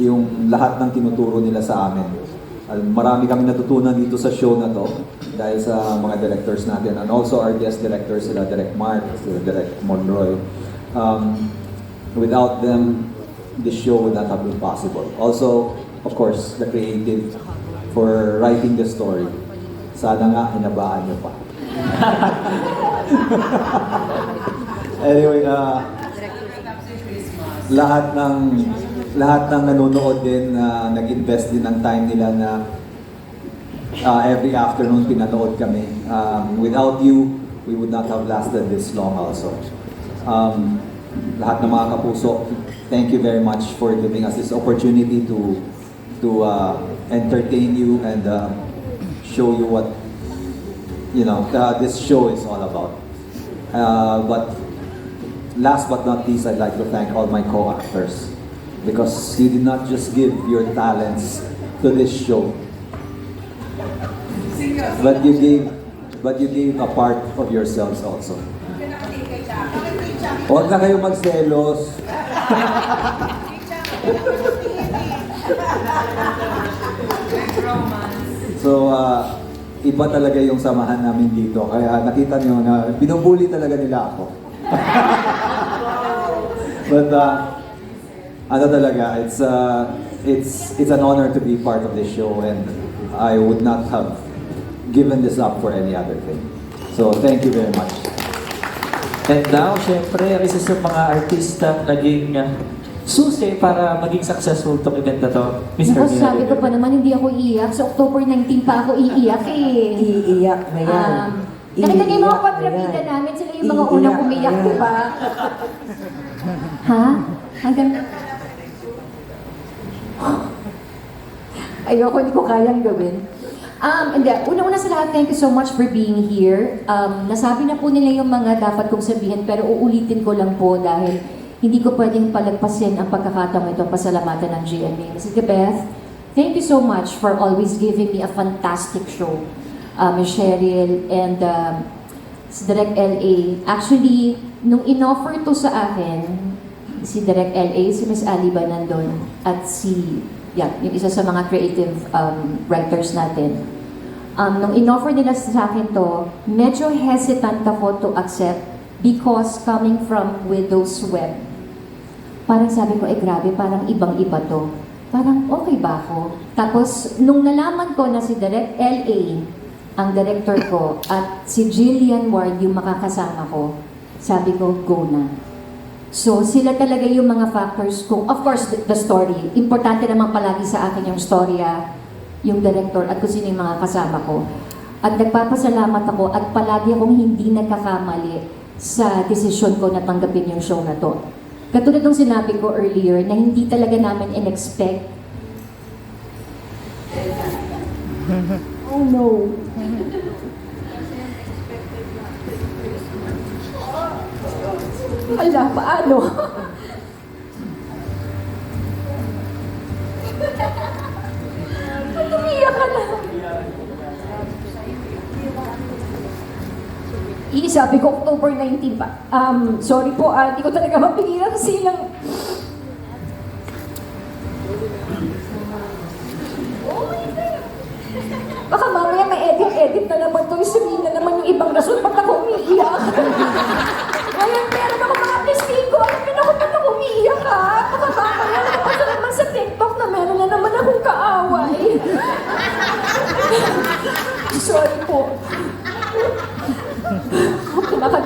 yung lahat ng tinuturo nila sa amin. Marami kami natutunan dito sa show na to dahil sa mga directors natin and also our guest directors, sila Direct Mark, sila Direct Monroy. Um, without them, this show would not have been possible. Also, of course, the creative for writing the story. Sana nga, hinabaan niyo pa. anyway, uh, lahat ng lahat ng nanonood din na nag-invest din ng time nila na uh, every afternoon pinanood kami. Um, without you, we would not have lasted this long also. Um, lahat ng mga kapuso, thank you very much for giving us this opportunity to to uh, entertain you and uh, show you what you know uh, this show is all about. Uh, but last but not least, I'd like to thank all my co-actors because you did not just give your talents to this show, but you gave, but you gave a part of yourselves also. Huwag na kayo magselos. So, uh, iba talaga yung samahan namin dito. Kaya nakita niyo na binubuli talaga nila ako. But uh, ano talaga, it's uh, it's it's an honor to be part of this show and I would not have given this up for any other thing. So thank you very much. And now, syempre, isa sa mga artista naging uh, susi para maging successful tong event na to. Mr. Naku, sabi ko pa naman hindi ako iiyak. Sa October 19 pa ako iiyak eh. Iiyak na yan. Um, nakita niyo yung mga Iiyak na kontrabida yan. namin, sila yung mga Iiyak unang na umiyak, yan. di ba? ha? Hanggang... Ayoko, hindi ko kayang gawin. Um, hindi, una-una sa lahat, thank you so much for being here. Um, nasabi na po nila yung mga dapat kong sabihin, pero uulitin ko lang po dahil hindi ko pwedeng palagpasin ang pagkakataong ito pasalamatan ng GMA. Ms. Beth, thank you so much for always giving me a fantastic show. Um. Cheryl and um, si Direct LA. Actually, nung in-offer to sa akin, si Direct LA, si Miss Ali ba nandun, at si, yeah, yung isa sa mga creative um, writers natin. Um, nung in-offer nila sa akin to, medyo hesitant ako to accept because coming from Widow's Web, parang sabi ko, eh grabe, parang ibang-iba to. Parang okay ba ako? Tapos, nung nalaman ko na si Direct LA, ang director ko, at si Jillian Ward yung makakasama ko, sabi ko, go na. So, sila talaga yung mga factors kung, of course, the, the story. Importante naman palagi sa akin yung storya, yung director, at kung sino yung mga kasama ko. At nagpapasalamat ako at palagi akong hindi nagkakamali sa desisyon ko na tanggapin yung show na to. Katulad ng sinabi ko earlier na hindi talaga namin in-expect. Oh no. Ala, paano? Ba't umiyak ka na? Eh, sabi ko October 19 pa. Um, sorry po, ah, hindi ko talaga mapigilan kasi lang... Oh my God! Baka mamaya may edit-edit na naman to. Sabihin na naman yung ibang rason.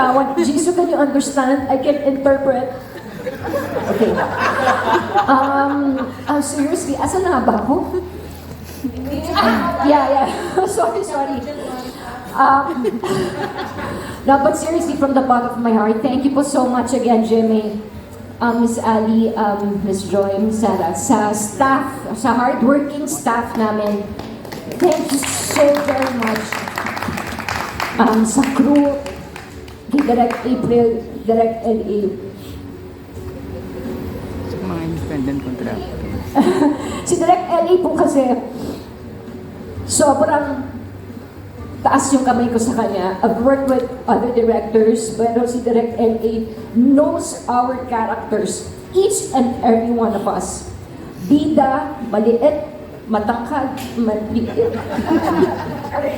Nakakatawa. Jesus, can you understand? I can interpret. Okay. Um, uh, seriously, asan na ba ako? Ah, yeah, yeah. sorry, sorry. Um, no, but seriously, from the bottom of my heart, thank you po so much again, Jimmy. Um, Miss Ali, um, Miss Joy, Miss Sarah, sa staff, sa hardworking staff namin. Thank you so very much. Um, sa crew, Direct April, Direct LA, sa mga independent contractor. si Direct LA po kasi sobrang taas yung kamay ko sa kanya. I've worked with other directors, pero si Direct LA knows our characters, each and every one of us, bida, maliit, maliit.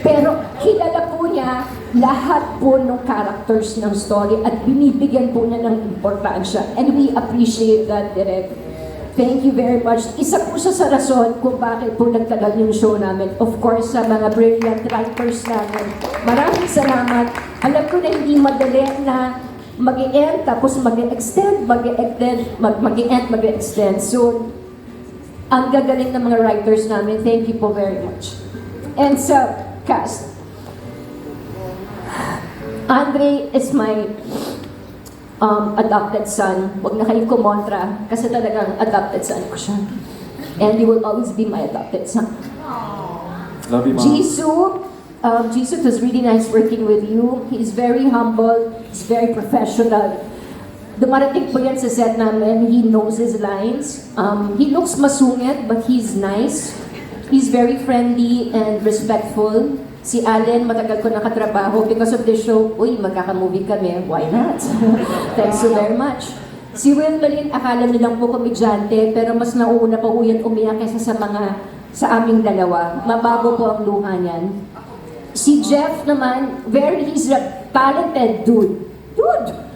Pero kilala po niya lahat po ng characters ng story at binibigyan po niya ng importansya. And we appreciate that, Direk. Thank you very much. Isa po sa rason kung bakit po nagtagal yung show namin. Of course, sa mga brilliant writers namin. Maraming salamat. Alam ko na hindi madali na mag end tapos mag-extend, mag-extend, mag-end, mag-extend. So, ang gagaling ng mga writers namin. Thank you po very much. And sa cast, Andre is my um, adopted son. Huwag na kayong kumontra kasi talagang adopted son ko siya. And he will always be my adopted son. Love you, Jisoo, um, Jisoo, it was really nice working with you. He's very humble, he's very professional. Dumarating po yan sa set namin, he knows his lines. Um, he looks masungit, but he's nice. He's very friendly and respectful. Si Allen, matagal ko nakatrabaho because of the show. Uy, magkakamovie kami. Why not? Thanks so very much. Si Malin, akala nilang po komedyante, pero mas nauuna pa po yan umiyak kaysa sa mga sa aming dalawa. Mabago po ang luha niyan. Si Jeff naman, very, he's a talented dude. Dude!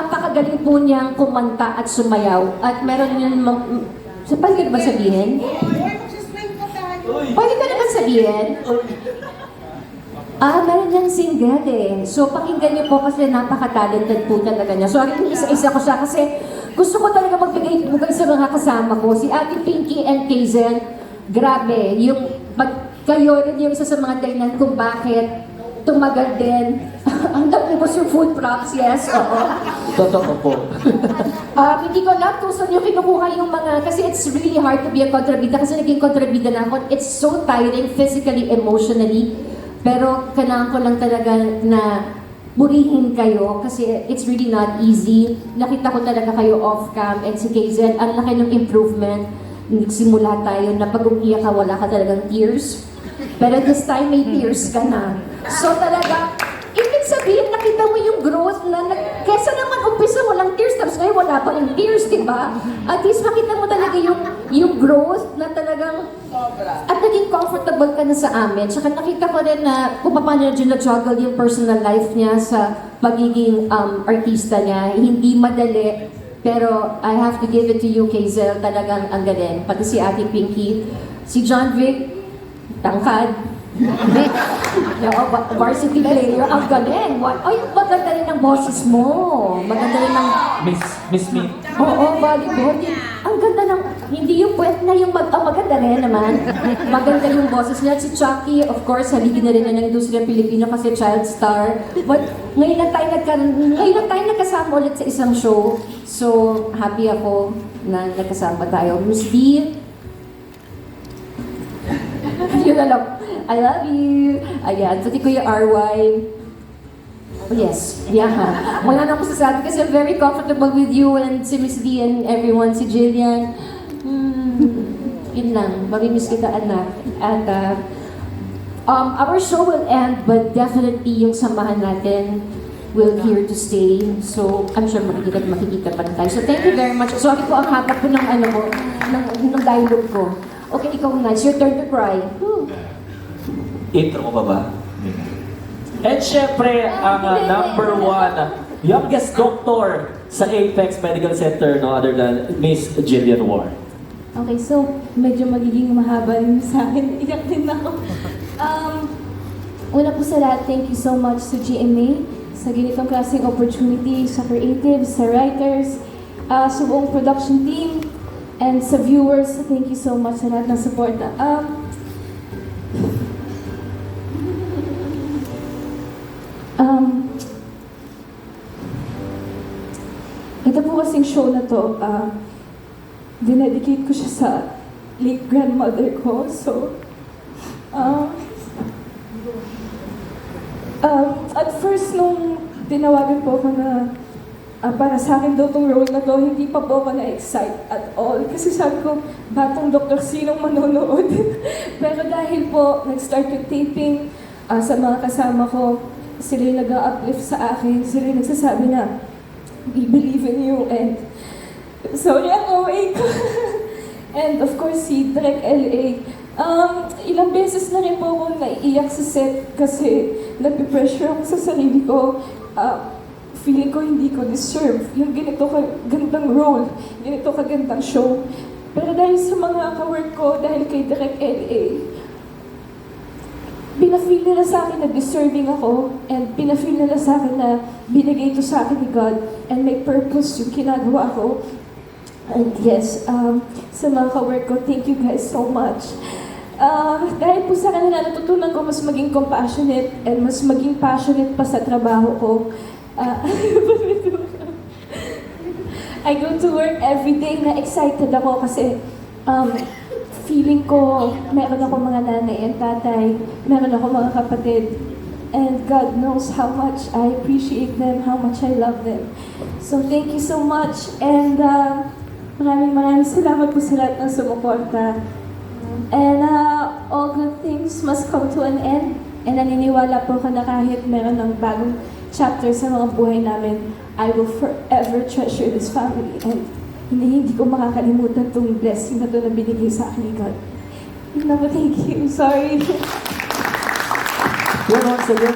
Napakagaling po niyang kumanta at sumayaw, at meron niyan, sa pwede ka na ba sabihin? Pwede ka naman sabihin? Ah, meron niyang single eh. So, pakinggan niyo po kasi napaka-talented po talaga niya. So, akin isa-isa ko siya kasi gusto ko talaga magbigay bugay sa mga kasama ko. Si Ate Pinky and Kazen, grabe. Yung pag kayo rin yung isa sa mga dahilan kung bakit tumagal din. Ang mo yung food props, yes, oo. Totoo po. Ah, hindi ko alam kung saan yung kinukuha yung mga, kasi it's really hard to be a kontrabida kasi naging kontrabida na ako. It's so tiring physically, emotionally. Pero kailangan ko lang talaga na purihin kayo kasi it's really not easy. Nakita ko talaga kayo off-cam and si KZ, ang laki ng improvement. Nagsimula tayo na pag umiyak ka, wala ka talagang tears. Pero this time may tears ka na. So talaga, sabihin, nakita mo yung growth na, nag, kesa naman umpisa walang tears, tapos ngayon wala pa rin tears, di ba? At least makita mo talaga yung, yung growth na talagang, at naging comfortable ka na sa amin. Tsaka nakita ko rin na kung paano niya juggle yung personal life niya sa pagiging um, artista niya. Hindi madali, pero I have to give it to you, Kazel, talagang ang galing. Pati si Ate Pinky, si John Vic, tangkad. Oo, va- varsity player, ang galing. What? Ay, maganda rin ang boses mo. Maganda rin ang... Miss, Miss Me. Oo, volleyball. Ang ganda ng... Hindi yung puwet na yung mag... Oh, maganda rin naman. Maganda yung boses niya. Si Chucky, of course, haligi na rin na ng industriya Pilipino kasi child star. But ngayon lang tayo, nagka, ngayon lang tayo nagkasama ulit sa isang show. So, happy ako na nagkasama tayo. Miss D, yun na lang. I love you. Ayan, pati Kuya RY. Oh, yes, yeah. Wala na akong sasabi kasi I'm very comfortable with you and si Miss D and everyone, si Jillian. Hmm, yun lang. Mamimiss kita, anak. At uh, um, our show will end, but definitely yung samahan natin will here to stay. So, I'm sure makikita makikita pa tayo. So, thank you very much. Sorry po ang haba po ng ano ko, ng, ng dialogue ko. Okay, ikaw nga. It's your turn to cry. Whew. Intro ko ba ba? And syempre, ang uh, number one youngest doctor sa Apex Medical Center, no other than Miss Jillian Ward. Okay, so medyo magiging mahaba rin sa akin. Iyak din ako. Um, una po sa lahat, thank you so much to GMA sa ganitong klaseng opportunity sa creatives, sa writers, uh, sa buong production team, and sa viewers. Thank you so much sa lahat ng support. Um, um, ito po kasing show na to, uh, dinedicate ko siya sa late grandmother ko. So, uh, uh, at first nung tinawagan po ako na ah, para sa akin daw tong role na to, hindi pa po ako na-excite at all. Kasi sabi ko, batang doktor, sinong manonood? Pero dahil po, nag-start yung taping ah, sa mga kasama ko, sila yung nag uplift sa akin, sila yung nagsasabi na, we believe in you and Sorry, ang OA ko. And of course, si Direk LA. Um, ilang beses na rin po ako naiiyak sa set kasi napipressure ako sa sarili ko. Ah, feeling ko hindi ko deserve yung ganito ka gandang role, ganito ka gandang show. Pero dahil sa mga ka-work ko, dahil kay Direk LA, pinafeel nila sa akin na deserving ako and pinafeel nila sa akin na binigay ito sa akin ni God and may purpose yung ginagawa ko. And yes, um, sa mga ka-work ko, thank you guys so much. Ah, dahil po sa kanila, natutunan ko mas maging compassionate and mas maging passionate pa sa trabaho ko. Ah, I go to work every day na excited ako kasi um, feeling ko meron ako mga nanay and tatay, meron ako mga kapatid. And God knows how much I appreciate them, how much I love them. So thank you so much. And uh, maraming maraming salamat po sa lahat ng sumuporta. And uh, all good things must come to an end. And naniniwala po ako na kahit meron ng bagong chapter sa mga buhay namin, I will forever treasure this family. And hindi, hindi ko makakalimutan itong blessing na ito na binigay sa akin ni God. Thank you. Sorry. Well, once again,